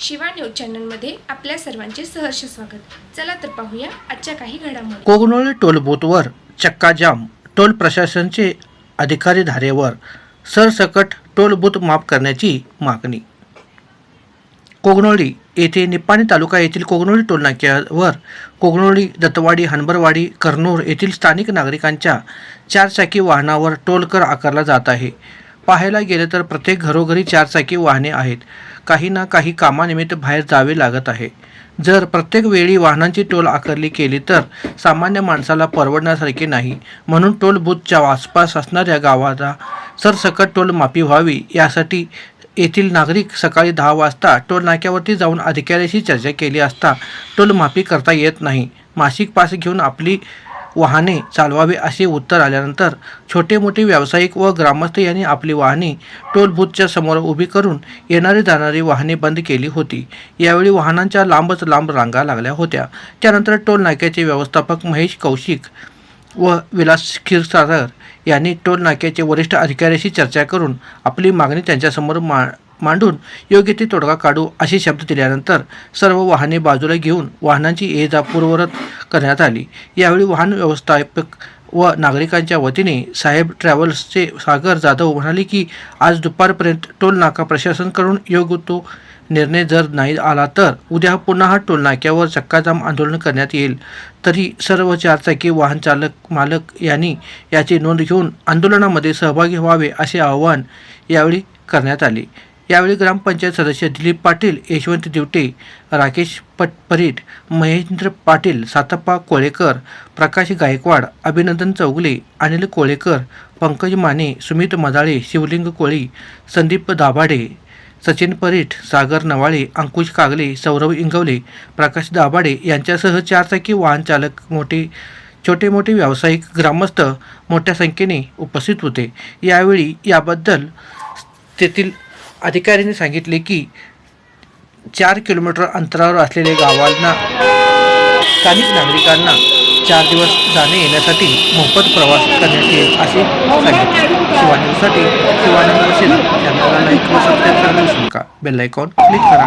Shiva news चॅनलमध्ये आपल्या सर्वांचे सहर्ष स्वागत. चला तर पाहूया आजच्या काही घडामोडी. कोगनोळी टोल बूथवर चक्काजाम. टोल प्रशासनचे अधिकारी धारेवर सरसकट टोल बूथ माफ करण्याची मागणी. कोगनोळी येथे निप्पाणी तालुका येथील कोगनोळी टोलनाक्यावर कोगनोळी दत्तवाडी हनबरवाडी कर्नूर येथील स्थानिक नागरिकांच्या चारचाकी वाहनावर टोल कर आकारला जात आहे. पाहायला गेलं तर प्रत्येक घरोघरी चारचाकी वाहने आहेत. काही ना काही कामानिमित्त बाहेर जावे लागत आहे. जर प्रत्येक वेळी वाहनांची टोल आकारली केली तर सामान्य माणसाला परवडण्यासारखे नाही. म्हणून टोल बूथच्या आसपास असणाऱ्या गावाला सरसकट टोल माफी व्हावी. यासाठी येथील नागरिक सकाळी दहा वाजता टोल नाक्यावरती जाऊन अधिकाऱ्याशी चर्चा केली असता टोल माफी करता येत नाही. मासिक पास घेऊन आपली वाहने चालवावे असे उत्तर आल्यानंतर छोटे मोठे व्यावसायिक व ग्रामस्थ यांनी आपली वाहने टोल बूथच्या समोर उभी करून येणारी जाणारी वाहने बंद केली होती. यावेळी वाहनांच्या लांबच लांब रांगा लागल्या होत्या. त्यानंतर टोल नाक्याचे व्यवस्थापक महेश कौशिक व विलास क्षीरसागर यांनी टोल नाक्याचे वरिष्ठ अधिकाऱ्याशी चर्चा करून आपली मागणी त्यांच्यासमोर मा मांडून योग्य ते तोडगा काढू असे शब्द दिल्यानंतर सर्व वाहने बाजूला घेऊन वाहनांची ये जा पूर्वरत करण्यात आली. यावेळी वाहन व्यवस्थापक व नागरिकांच्या वतीने साहेब ट्रॅव्हल्सचे सागर जाधव म्हणाले की आज दुपारपर्यंत टोल नाका प्रशासनकडून योग्य तो निर्णय जर नाही आला तर उद्या पुन्हा हा टोल नाक्यावर चक्काजाम आंदोलन करण्यात येईल तरी सर्व चारचाकी वाहन चालक मालक यांनी याची नोंद घेऊन आंदोलनामध्ये सहभागी व्हावे असे आवाहन यावेळी करण्यात आले. यावेळी ग्रामपंचायत सदस्य दिलीप पाटील यशवंत दिवटे राकेश पट परीट महेंद्र पाटील सातप्पा कोळेकर प्रकाश गायकवाड अभिनंदन चौगले अनिल कोळेकर पंकज माने सुमित मदाळे शिवलिंग कोळी संदीप दाभाडे सचिन परीठ सागर नवाळे अंकुश कागले सौरव इंगवले प्रकाश दाभाडे यांच्यासह चारचाकी वाहन चालक मोठे छोटे मोठे व्यावसायिक ग्रामस्थ मोठ्या संख्येने उपस्थित होते. यावेळी याबद्दल तेथील अधिकाऱ्यांनी सांगितले की चार किलोमीटर अंतरावर असलेल्या गावांना स्थानिक नागरिकांना चार दिवस जाणे येण्यासाठी मोफत प्रवास करण्यात येईल असे सांगितले. शिवानीसाठी शिवानंद असेल चॅनलला लाईक व सबस्क्राईब करायला विसरू नका. बेल आयकॉन क्लिक करा.